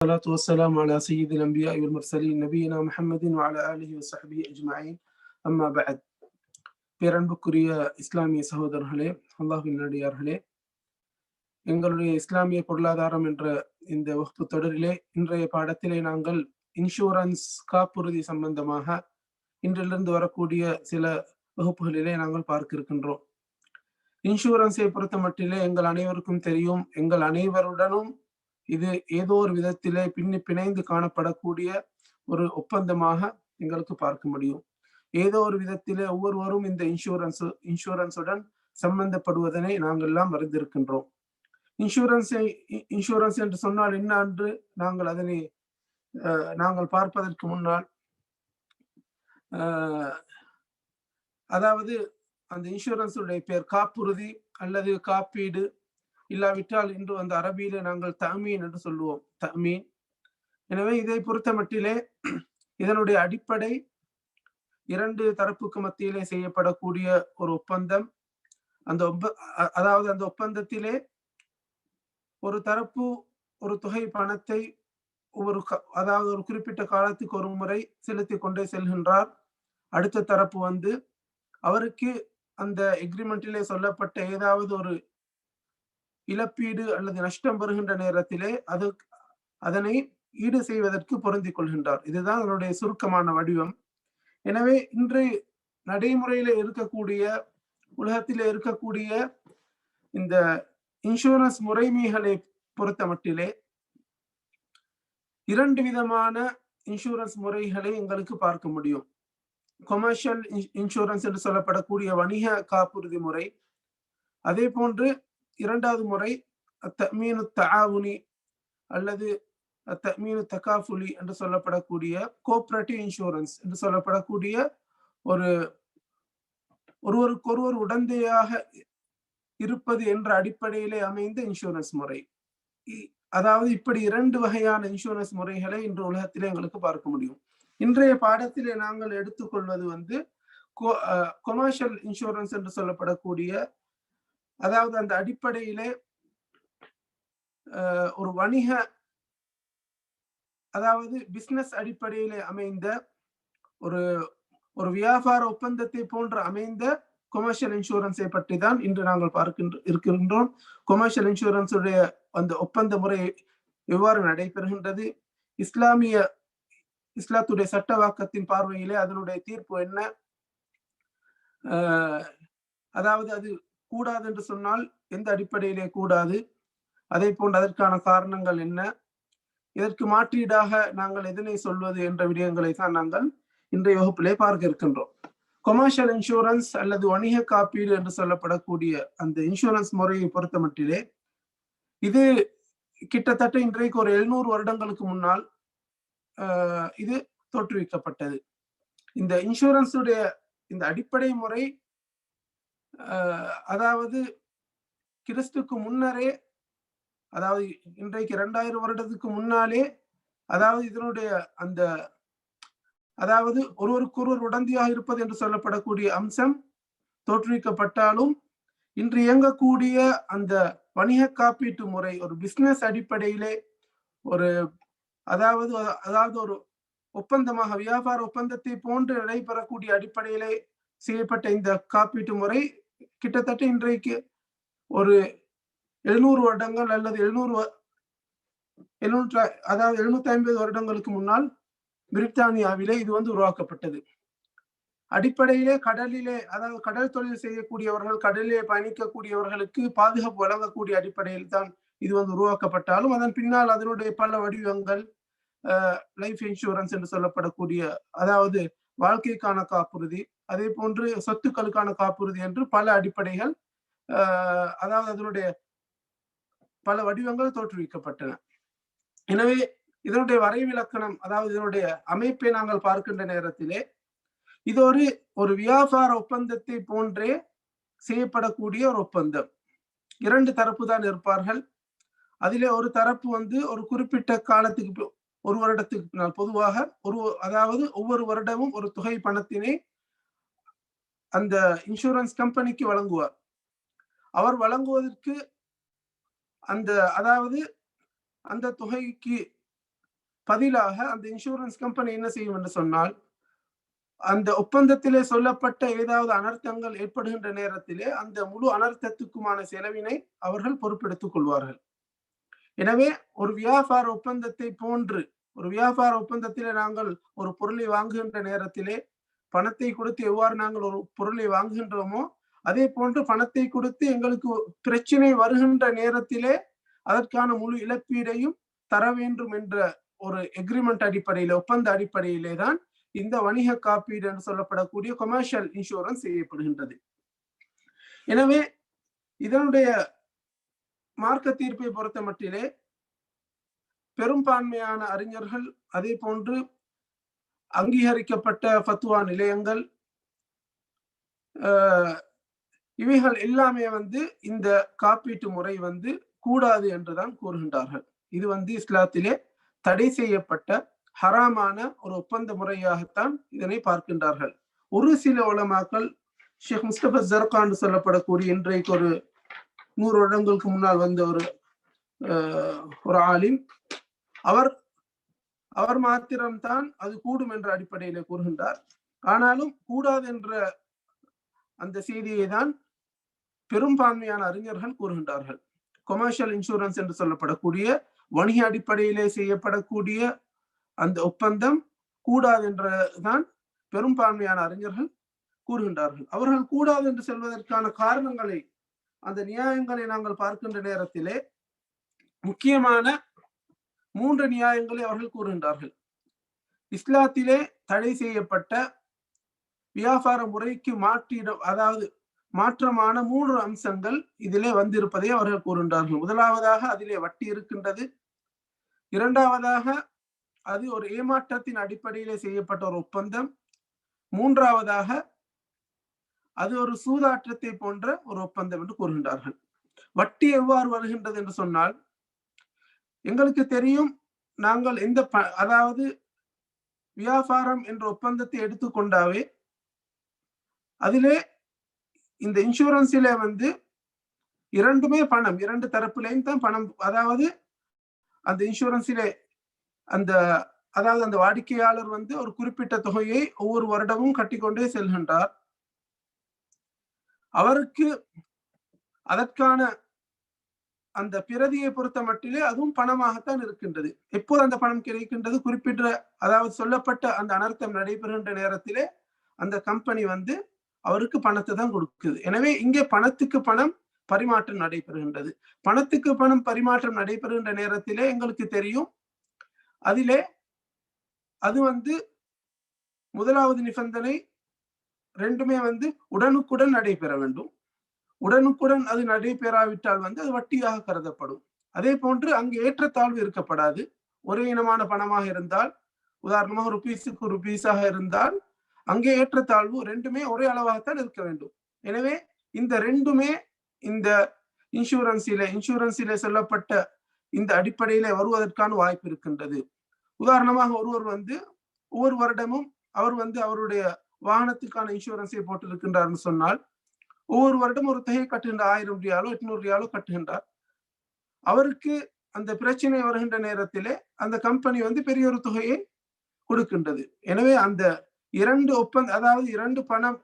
والصلاة والسلام على سيد الأنبياء والمرسلين نبينا محمد وعلى آله وصحبه أجمعين أما بعد பேரன்புக்குரிய இஸ்லாமிய சகோதரர்களே அல்லாஹின் நடிகார்களே எங்களுடைய இஸ்லாமிய பொருளாதாரம் என்ற இந்த வகுப்பு தொடரிலே இன்றைய பாடத்திலே நாங்கள் இன்சூரன்ஸ் காப்புறுதி சம்பந்தமாக இன்றிலிருந்து வரக்கூடிய சில வகுப்புகளிலே நாங்கள் பார்க்க இருக்கின்றோம் இன்சூரன்ஸை பொறுத்த மட்டிலே எங்கள் அனைவருக்கும் தெரியும் எங்கள் அனைவருடனும் இது ஏதோ ஒரு விதத்திலே பின்னி பிணைந்து காணப்படக்கூடிய ஒரு ஒப்பந்தமாக எங்களுக்கு பார்க்க முடியும். ஏதோ ஒரு விதத்திலே ஒவ்வொருவரும் இந்த இன்சூரன்ஸ் இன்சூரன்ஸுடன் சம்பந்தப்படுவதனை நாங்கள் எல்லாம் அறிந்திருக்கின்றோம் இன்சூரன்ஸை இன்சூரன்ஸ் என்று சொன்னால் என்ன என்று நாங்கள் அதனை நாங்கள் பார்ப்பதற்கு முன்னால் அதாவது அந்த இன்சூரன்ஸுடைய பேர் காப்புறுதி அல்லது காப்பீடு இல்லாவிட்டால் இன்று அந்த அரபியில நாங்கள் தமீன் என்று சொல்லுவோம். தமீன். எனவே இதை பொறுத்த மட்டிலே இதனுடைய அடிப்படை இரண்டு தரப்புக்கு மத்தியிலே செய்யப்படக்கூடிய ஒரு ஒப்பந்தம். அந்த ஒப்ப அதாவது அந்த ஒப்பந்தத்திலே ஒரு தரப்பு ஒரு தொகை பணத்தை ஒரு அதாவது ஒரு குறிப்பிட்ட காலத்துக்கு ஒரு முறை செலுத்தி கொண்டே செல்கின்றார். அடுத்த தரப்பு வந்து அவருக்கு அந்த எக்ரிமெண்டிலே சொல்லப்பட்ட ஏதாவது ஒரு இழப்பீடு அல்லது நஷ்டம் வருகின்ற நேரத்திலே அது அதனை ஈடு செய்வதற்கு பொருந்திக் கொள்கின்றார். இதுதான் அதனுடைய சுருக்கமான வடிவம். எனவே இன்று நடைமுறையில இருக்கக்கூடிய உலகத்தில இருக்கக்கூடிய இந்த இன்சூரன்ஸ் முறைமைகளை பொறுத்த மட்டிலே இரண்டு விதமான இன்சூரன்ஸ் முறைகளை எங்களுக்கு பார்க்க முடியும். கொமர்ஷியல் இன்சூரன்ஸ் என்று சொல்லப்படக்கூடிய வணிக காப்புறுதி முறை அதே போன்று இரண்டாவது முறை அத்தமீனு தஆவுனி அல்லது அத்தமீனு தகாஃபுலி என்று சொல்லப்படக்கூடிய கோஆபரேட்டிவ் இன்சூரன்ஸ் என்று சொல்லப்படக்கூடிய ஒரு ஒருவருக்கொருவர் உடந்தையாக இருப்பது என்ற அடிப்படையிலே அமைந்த இன்சூரன்ஸ் முறை. அதாவது இப்படி இரண்டு வகையான இன்சூரன்ஸ் முறைகளை இன்று உலகத்திலே எங்களுக்கு பார்க்க முடியும். இன்றைய பாடத்திலே நாங்கள் எடுத்துக்கொள்வது வந்து கொமர்ஷியல் இன்சூரன்ஸ் என்று சொல்லப்படக்கூடிய அதாவது அந்த அடிப்படையிலே ஒரு வணிக அதாவது பிசினஸ் அடிப்படையிலே அமைந்த ஒரு ஒரு வியாபார ஒப்பந்தத்தை போன்று அமைந்த கொமர்ஷியல் இன்சூரன்ஸை பற்றி தான் இன்று நாங்கள் பார்க்கின்ற இருக்கின்றோம். கொமர்ஷியல் இன்சூரன்ஸுடைய அந்த ஒப்பந்த முறை எவ்வாறு நடைபெறுகின்றது? இஸ்லாமிய இஸ்லாத்துடைய சட்டவாக்கத்தின் பார்வையிலே அதனுடைய தீர்ப்பு என்ன? அதாவது அது கூடாது என்று சொன்னால் எந்த அடிப்படையிலே கூடாது? அதே போன்று அதற்கான காரணங்கள் என்ன? இதற்கு மாற்றீடாக நாங்கள் எதனை சொல்வது என்ற விடயங்களை தான் நாங்கள் இன்றைய வகுப்பிலே பார்க்க இருக்கின்றோம். கொமர்ஷியல் இன்சூரன்ஸ் அல்லது வணிக காப்பீடு என்று சொல்லப்படக்கூடிய அந்த இன்சூரன்ஸ் முறையை பொறுத்த மட்டிலே இது கிட்டத்தட்ட இன்றைக்கு ஒரு எழுநூறு வருடங்களுக்கு முன்னால் இது தோற்றுவிக்கப்பட்டது. இந்த இன்சூரன்ஸுடைய இந்த அடிப்படை முறை அதாவது கிறிஸ்துக்கு முன்னரே அதாவது இன்றைக்கு இரண்டாயிரம் வருடத்துக்கு முன்னாலே அதாவது இதனுடைய அந்த அதாவது ஒருவருக்கொருவர் உடந்தையாக இருப்பது என்று சொல்லப்படக்கூடிய அம்சம் தோற்றுவிக்கப்பட்டாலும் இன்று இயங்கக்கூடிய அந்த வணிக காப்பீட்டு முறை ஒரு பிசினஸ் அடிப்படையிலே ஒரு அதாவது அதாவது ஒரு ஒப்பந்தமாக வியாபார ஒப்பந்தத்தை போன்று நடைபெறக்கூடிய அடிப்படையிலே செய்யப்பட்ட இந்த காப்பீட்டு முறை கிட்டத்தட்ட இன்றைக்கு ஒரு எழுநூறு வருடங்கள் அல்லது எழுநூறு எழுநூற்று அதாவது எழுநூத்தி ஐம்பது வருடங்களுக்கு முன்னால் பிரித்தானியாவிலே இது வந்து உருவாக்கப்பட்டது. அடிப்படையிலே கடலிலே அதாவது கடல் தொழில் செய்யக்கூடியவர்கள் கடலிலே பயணிக்கக்கூடியவர்களுக்கு பாதுகாப்பு வழங்கக்கூடிய அடிப்படையில் தான் இது வந்து உருவாக்கப்பட்டாலும் அதன் பின்னால் அதனுடைய பல வடிவங்கள் லைஃப் இன்சூரன்ஸ் என்று சொல்லப்படக்கூடிய அதாவது வாழ்க்கைக்கான காப்புறுதி அதே போன்று சொத்துக்களுக்கான காப்புறுதி என்று பல அடிப்படைகள் அதாவது அதனுடைய பல வடிவங்கள் தோற்றுவிக்கப்பட்டன. எனவே இதனுடைய வரைவிலக்கணம் அதாவது இதனுடைய அமைப்பை நாங்கள் பார்க்கின்ற நேரத்திலே இது ஒரு ஒரு வியாபார ஒப்பந்தத்தை போன்றே செய்யப்படக்கூடிய ஒரு ஒப்பந்தம். இரண்டு தரப்பு தான் இருப்பார்கள். அதிலே ஒரு தரப்பு வந்து ஒரு குறிப்பிட்ட காலத்துக்கு ஒரு வருடத்துக்கு பின்னால் பொதுவாக ஒரு அதாவது ஒவ்வொரு வருடமும் ஒரு தொகை பணத்தினை அந்த இன்சூரன்ஸ் கம்பெனிக்கு வழங்குவார். அவர் வழங்குவதற்கு அந்த அதாவது அந்த தொகைக்கு பதிலாக அந்த இன்சூரன்ஸ் கம்பெனி என்ன செய்யும் என்று சொன்னால் அந்த ஒப்பந்தத்திலே சொல்லப்பட்ட ஏதாவது அனர்த்தங்கள் ஏற்படுகின்ற நேரத்திலே அந்த முழு அனர்த்தத்துக்குமான செலவினை அவர்கள் பொறுப்பெடுத்துக் கொள்வார்கள். எனவே ஒரு வியாபார ஒப்பந்தத்தை போன்று ஒரு வியாபார ஒப்பந்தத்திலே நாங்கள் ஒரு பொருளை வாங்குகின்ற நேரத்திலே பணத்தை கொடுத்து எவ்வாறு நாங்கள் ஒரு பொருளை வாங்குகின்றோமோ அதே போன்று பணத்தை கொடுத்து எங்களுக்கு பிரச்சனை வருகின்ற நேரத்திலே அதற்கான முழு இழப்பீடையும் தர வேண்டும் என்ற ஒரு எக்ரிமெண்ட் அடிப்படையில ஒப்பந்த அடிப்படையிலே தான் இந்த வணிக காப்பீடு என்று சொல்லப்படக்கூடிய கொமர்ஷியல் இன்சூரன்ஸ் செய்யப்படுகின்றது. எனவே இதனுடைய மார்க்க தீர்ப்பை பொறுத்த மட்டிலே பெரும்பான்மையான அறிஞர்கள் அதே போன்று அங்கீகரிக்கப்பட்ட ஃபத்துவா நிலையங்கள் இவைகள் எல்லாமே வந்து இந்த காப்பீட்டு முறை வந்து கூடாது என்றுதான் கூறுகின்றார்கள். இது வந்து இஸ்லாத்திலே தடை செய்யப்பட்ட ஹராமான ஒரு ஒப்பந்த முறையாகத்தான் இதனை பார்க்கின்றார்கள். ஒரு சில உலமாக்கள் ஷேக் முஸ்தபா ஜர்கான் சொல்லப்படக்கூடிய இன்றைக்கு ஒரு நூறு வருடங்களுக்கு முன்னால் வந்த ஒரு ஒரு ஆலிம் அவர் அவர் மாத்திரம்தான் அது கூடும் என்ற அடிப்படையில கூறுகின்றார். ஆனாலும் கூடாது என்ற அந்த செய்தியை தான் பெரும்பான்மையான அறிஞர்கள் கூறுகின்றார்கள். கொமர்ஷியல் இன்சூரன்ஸ் என்று சொல்லப்படக்கூடிய வணிக அடிப்படையிலே செய்யப்படக்கூடிய அந்த ஒப்பந்தம் கூடாது என்றுதான் பெரும்பான்மையான அறிஞர்கள் கூறுகின்றார்கள். அவர்கள் கூடாது என்று செல்வதற்கான காரணங்களை அந்த நியாயங்களை நாங்கள் பார்க்கின்ற நேரத்திலே முக்கியமான மூன்று நியாயங்களை அவர்கள் கூறுகின்றார்கள். இஸ்லாத்திலே தடை செய்யப்பட்ட வியாபார முறைக்கு மாற்றிட அதாவது மாற்றமான மூன்று அம்சங்கள் இதிலே வந்திருப்பதை அவர்கள் கூறுகின்றார்கள். முதலாவதாக அதிலே வட்டி இருக்கின்றது. இரண்டாவதாக அது ஒரு ஏமாற்றத்தின் அடிப்படையிலே செய்யப்பட்ட ஒரு ஒப்பந்தம். மூன்றாவதாக அது ஒரு சூதாற்றத்தை போன்ற ஒரு ஒப்பந்தம் என்று கூறுகின்றார்கள். வட்டி எவ்வாறு வருகின்றது என்று சொன்னால் எங்களுக்கு தெரியும் நாங்கள் எந்த ப அதாவது வியாபாரம் என்ற ஒப்பந்தத்தை எடுத்துக்கொண்டாவே அதிலே இந்த இன்சூரன்ஸிலே வந்து இரண்டுமே பணம் இரண்டு தரப்புலையும் தான் பணம் அதாவது அந்த இன்சூரன்ஸிலே அந்த அதாவது அந்த வாடிக்கையாளர் வந்து ஒரு குறிப்பிட்ட தொகையை ஒவ்வொரு வருடமும் கட்டிக்கொண்டே செல்கின்றார். அவருக்கு அதற்கான அந்த பிரதியை பொறுத்த மட்டிலே அதுவும் பணமாகத்தான் இருக்கின்றது. எப்போது அந்த பணம் கிடைக்கின்றது? குறிப்பிட்ட அதாவது சொல்லப்பட்ட அந்த அனர்த்தம் நடைபெறுகின்ற நேரத்திலே அந்த கம்பெனி வந்து அவருக்கு பணத்தை தான் கொடுக்குது. எனவே இங்கே பணத்துக்கு பணம் பரிமாற்றம் நடைபெறுகின்றது. பணத்துக்கு பணம் பரிமாற்றம் நடைபெறுகின்ற நேரத்திலே எங்களுக்கு தெரியும் அதிலே அது வந்து முதலாவது நிபந்தனை ரெண்டுமே வந்து உடனுக்குடன் நடைபெற வேண்டும். உடனுக்குடன் அது நடைபெறாவிட்டால் வந்து அது வட்டியாக கருதப்படும். அதே போன்று அங்கு ஏற்றத்தாழ்வு இருக்கப்படாது. ஒரே இனமான பணமாக இருந்தால் உதாரணமாக ருபீஸுக்கு ருபீஸாக இருந்தால் அங்கே ஏற்றத்தாழ்வு ரெண்டுமே ஒரே அளவாகத்தான் இருக்க வேண்டும். எனவே இந்த ரெண்டுமே இந்த இன்சூரன்ஸில இன்சூரன்ஸில சொல்லப்பட்ட இந்த அடிப்படையில வருவதற்கான வாய்ப்பு இருக்கின்றது. உதாரணமாக ஒருவர் வந்து ஒவ்வொரு வருடமும் அவர் வந்து அவருடைய வாகனத்துக்கான இன்சூரன்ஸை போட்டிருக்கின்றார்னு சொன்னால் ஒவ்வொரு வருடம் ஒரு தொகை கட்டுகின்ற ஆயிரம் ரியாலோ எட்நூறு ரியாலோ கட்டுகின்றார். அவருக்கு அந்த பிரச்சனை வருகின்ற நேரத்திலே அந்த கம்பெனி வந்து பெரிய ஒரு தொகையை கொடுக்கின்றது. எனவே அந்த இரண்டு ஒப்பந்த அதாவது இரண்டு பணம்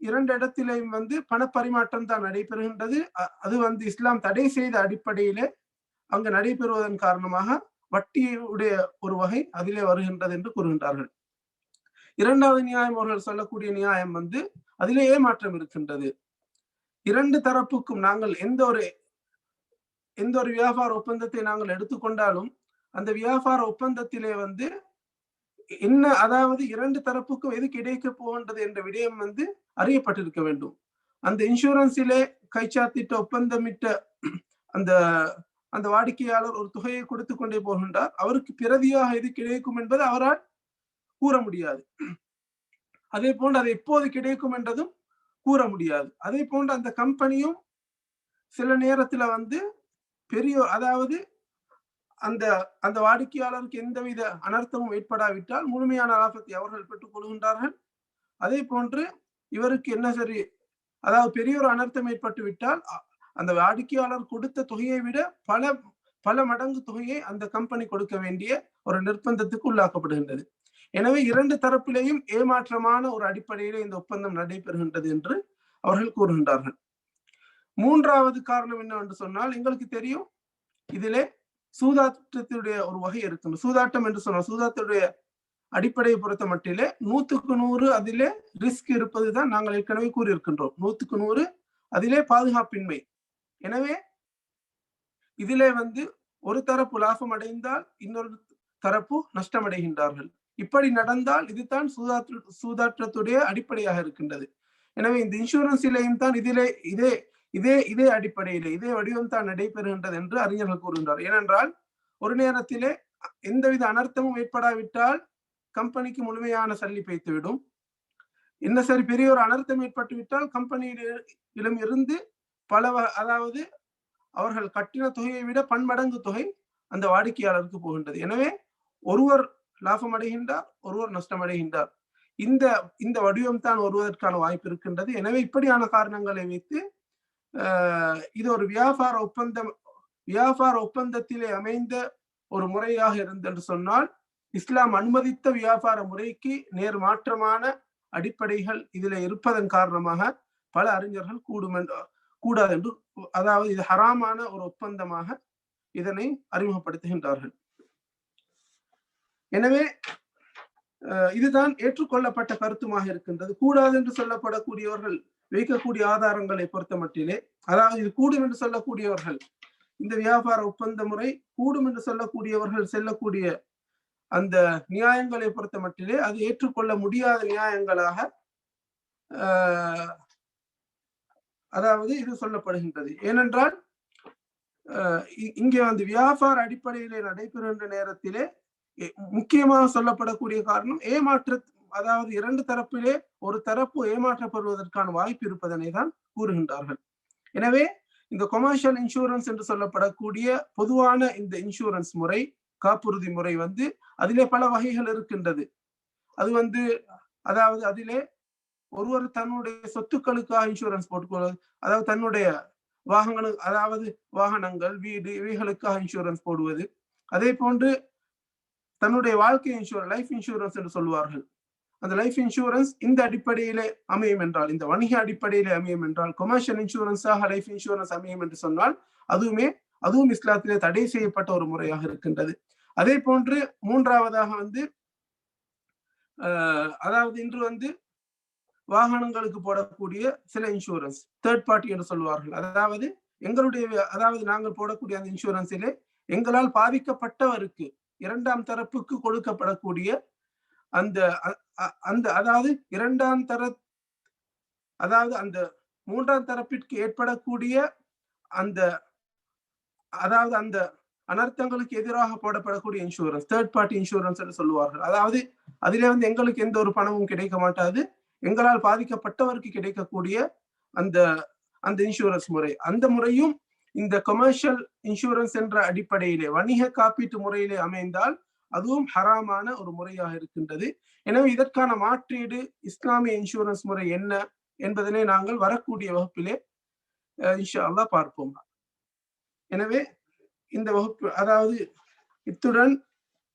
இரண்டு இடத்திலையும் வந்து பண பரிமாற்றம் தான் நடைபெறுகின்றது. அது வந்து இஸ்லாம் தடை செய்த அடிப்படையிலே அங்கு நடைபெறுவதன் காரணமாக வட்டியுடைய ஒரு வகை அதிலே வருகின்றது என்று கூறுகின்றார்கள். இரண்டாவது நியாயம் அவர்கள் சொல்லக்கூடிய நியாயம் வந்து அதிலேயே மாற்றம் இருக்கின்றது. இரண்டு தரப்புக்கும் நாங்கள் எந்த ஒரு எந்த ஒரு வியாபார ஒப்பந்தத்தை நாங்கள் எடுத்துக்கொண்டாலும் அந்த வியாபார ஒப்பந்தத்திலே வந்து என்ன அதாவது இரண்டு தரப்புக்கும் எது கிடைக்க போகின்றது என்ற விடயம் வந்து அறியப்பட்டிருக்க வேண்டும். அந்த இன்சூரன்ஸிலே கைச்சாத்திட்ட ஒப்பந்தமிட்ட அந்த அந்த வாடிக்கையாளர் ஒரு தொகையை கொடுத்து கொண்டே போகின்றார். அவருக்கு பிரதியாக எது கிடைக்கும் என்பது அவரால் கூற முடியாது. அதே போன்று அது எப்போது கிடைக்கும் என்றதும் கூற முடியாது. அதே போன்று அந்த கம்பெனியும் சில நேரத்துல வந்து பெரிய அதாவது அந்த அந்த வாடிக்கையாளருக்கு எந்தவித அனர்த்தமும் ஏற்படாவிட்டால் முழுமையான லாபத்தை அவர்கள் பெற்றுக் கொள்கின்றார்கள். அதே போன்று இவருக்கு என்ன சரி அதாவது பெரிய ஒரு அனர்த்தம் ஏற்பட்டு விட்டால் அந்த வாடிக்கையாளர் கொடுத்த தொகையை விட பல பல மடங்கு தொகையை அந்த கம்பெனி கொடுக்க வேண்டிய ஒரு நிர்பந்தத்துக்கு உள்ளாக்கப்படுகின்றது. எனவே இரண்டு தரப்பிலேயும் ஏமாற்றமான ஒரு அடிப்படையிலே இந்த ஒப்பந்தம் நடைபெறுகின்றது என்று அவர்கள் கூறுகின்றார்கள். மூன்றாவது காரணம் என்னவென்று சொன்னால் எங்களுக்கு தெரியும் இதிலே சூதாட்டத்துடைய ஒரு வகை இருக்கும் சூதாட்டம் என்று சொன்னால் சூதாட்டத்துடைய அடிப்படையை பொறுத்த மட்டிலே நூத்துக்கு நூறு அதிலே ரிஸ்க் இருப்பதுதான் நாங்கள் ஏற்கனவே கூறியிருக்கின்றோம். நூத்துக்கு நூறு அதிலே பாதுகாப்பின்மை. எனவே இதிலே வந்து ஒரு தரப்பு லாபம் அடைந்தால் இன்னொரு தரப்பு நஷ்டமடைகின்றார்கள். இப்படி நடந்தால் இதுதான் சூதாற்ற சூதாற்றத்துடைய அடிப்படையாக இருக்கின்றது. எனவே இந்த இன்சூரன்ஸிலையும் தான் இதிலே இதே இதே இதே அடிப்படையிலே இதே வடிவம் தான் நடைபெறுகின்றது என்று அறிஞர்கள் கூறுகின்றார். ஏனென்றால் ஒரு நேரத்திலே எந்தவித அனர்த்தமும் ஏற்படாவிட்டால் கம்பெனிக்கு முழுமையான சல்லி பைத்துவிடும் என்ன சரி பெரிய ஒரு அனர்த்தம் ஏற்பட்டுவிட்டால் கம்பெனியிடம் இருந்து பல அதாவது அவர்கள் கட்டின தொகையை விட பன்மடங்கு தொகை அந்த வாடிக்கையாளருக்கு போகின்றது. எனவே ஒருவர் லாபம் அடைகின்றார் ஒருவர் நஷ்டம் அடைகின்றார் இந்த இந்த வடிவம் தான் வருவதற்கான வாய்ப்பு இருக்கின்றது. எனவே இப்படியான காரணங்களை வைத்து இது ஒரு வியாபார ஒப்பந்தம் வியாபார ஒப்பந்தத்திலே அமைந்த ஒரு முறையாக இருந்தென்று சொன்னால் இஸ்லாம் அனுமதித்த வியாபார முறைக்கு நேர் மாற்றமான அடிப்படைகள் இதில் இருப்பதன் காரணமாக பல அறிஞர்கள் கூடும் கூடாது என்று அதாவது இது ஹராமான ஒரு ஒப்பந்தமாக இதனை அறிமுகப்படுத்துகின்றார்கள். எனவே இதுதான் ஏற்றுக்கொள்ளப்பட்ட கருத்துமாக இருக்கின்றது. கூடாது என்று சொல்லப்படக்கூடியவர்கள் வைக்கக்கூடிய ஆதாரங்களை பொறுத்த மட்டிலே அதாவது இது கூடும் என்று சொல்லக்கூடியவர்கள் இந்த வியாபார ஒப்பந்த முறை கூடும் என்று சொல்லக்கூடியவர்கள் செல்லக்கூடிய அந்த நியாயங்களை பொறுத்த மட்டிலே அது ஏற்றுக்கொள்ள முடியாத நியாயங்களாக அதாவது இது சொல்லப்படுகின்றது. ஏனென்றால் இங்கே வந்து வியாபார அடிப்படையிலே நடைபெறுகின்ற நேரத்திலே முக்கியமாக சொல்லப்படக்கூடிய காரணம் ஏமாற்ற அதாவது இரண்டு தரப்பிலே ஒரு தரப்பு ஏமாற்றப்படுவதற்கான வாய்ப்பு இருப்பதனை தான் கூறுகின்றார்கள். எனவே இந்த கொமர்ஷியல் இன்சூரன்ஸ் என்று சொல்லப்படக்கூடிய பொதுவான இந்த இன்சூரன்ஸ் முறை காப்புறுதி முறை வந்து அதிலே பல வகைகள் இருக்கின்றது. அது வந்து அதாவது அதிலே ஒருவர் தன்னுடைய சொத்துக்களுக்காக இன்சூரன்ஸ் போட்டுக்கொள்வது அதாவது தன்னுடைய வாகனங்கள் அதாவது வாகனங்கள் வீடு இவைகளுக்காக இன்சூரன்ஸ் போடுவது. அதே போன்று தன்னுடைய வாழ்க்கை இன்சூரன்ஸ் லைஃப் இன்சூரன்ஸ் என்று சொல்வார்கள் அந்த லைஃப் இன்சூரன்ஸ் இந்த அடிப்படையிலே அமையும் என்றால் இந்த வணிக அடிப்படையிலே அமையும் என்றால் கொமர்ஷியல் இன்சூரன்ஸாக லைஃப் இன்சூரன்ஸ் அமையும் என்று சொன்னால் அதுவுமே அதுவும் இஸ்லாத்திலே தடை செய்யப்பட்ட ஒரு முறையாக இருக்கின்றது. அதே போன்று மூன்றாவதாக வந்து அதாவது இன்று வந்து வாகனங்களுக்கு போடக்கூடிய சில இன்சூரன்ஸ் தேர்ட் பார்ட்டி என்று சொல்வார்கள் அதாவது எங்களுடைய அதாவது நாங்கள் போடக்கூடிய அந்த இன்சூரன்ஸிலே எங்களால் பாதிக்கப்பட்டவருக்கு இரண்டாம் தரப்புக்கு கொடுக்கப்படக்கூடிய அந்த அந்த அதாவது இரண்டாம் தர அதாவது அந்த மூன்றாம் தரப்பிற்கு ஏற்படக்கூடிய அந்த அதாவது அந்த அனர்த்தங்களுக்கு எதிராக போடப்படக்கூடிய இன்சூரன்ஸ் தேர்ட் பார்ட்டி இன்சூரன்ஸ் என்று சொல்லுவார்கள். அதாவது அதிலே வந்து எங்களுக்கு எந்த ஒரு பணமும் கிடைக்க மாட்டாது. எங்களால் பாதிக்கப்பட்டவருக்கு கிடைக்கக்கூடிய அந்த அந்த இன்சூரன்ஸ் முறை. அந்த முறையும் இந்த கொமர்ஷியல் இன்சூரன்ஸ் என்ற அடிப்படையிலே வணிக காப்பீட்டு முறையிலே அமைந்தால் அதுவும் ஹராமான ஒரு முறையாக இருக்கின்றது. எனவே இதற்கான மாற்றீடு இஸ்லாமிய இன்சூரன்ஸ் முறை என்ன என்பதனை நாங்கள் வரக்கூடிய வகுப்பிலே இன்ஷா அல்லா பார்ப்போம். எனவே இந்த வகுப்பு அதாவது இத்துடன்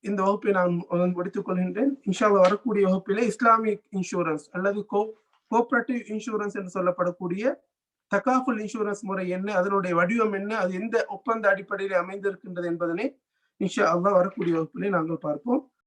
இந்த வகுப்பை நான் முடித்துக் கொள்கின்றேன். இன்ஷா வரக்கூடிய வகுப்பிலே இஸ்லாமிக் இன்சூரன்ஸ் அல்லது கோ கோஆபரேட்டிவ் இன்சூரன்ஸ் என்று சொல்லப்படக்கூடிய தக்காஃபுல் இன்சூரன்ஸ் முறை என்ன? அதனுடைய வடிவம் என்ன? அது எந்த ஒப்பந்த அடிப்படையில் அமைந்திருக்கின்றது என்பதனை இன்ஷா அல்லா வரக்கூடிய வகுப்பிலே நாங்கள் பார்ப்போம்.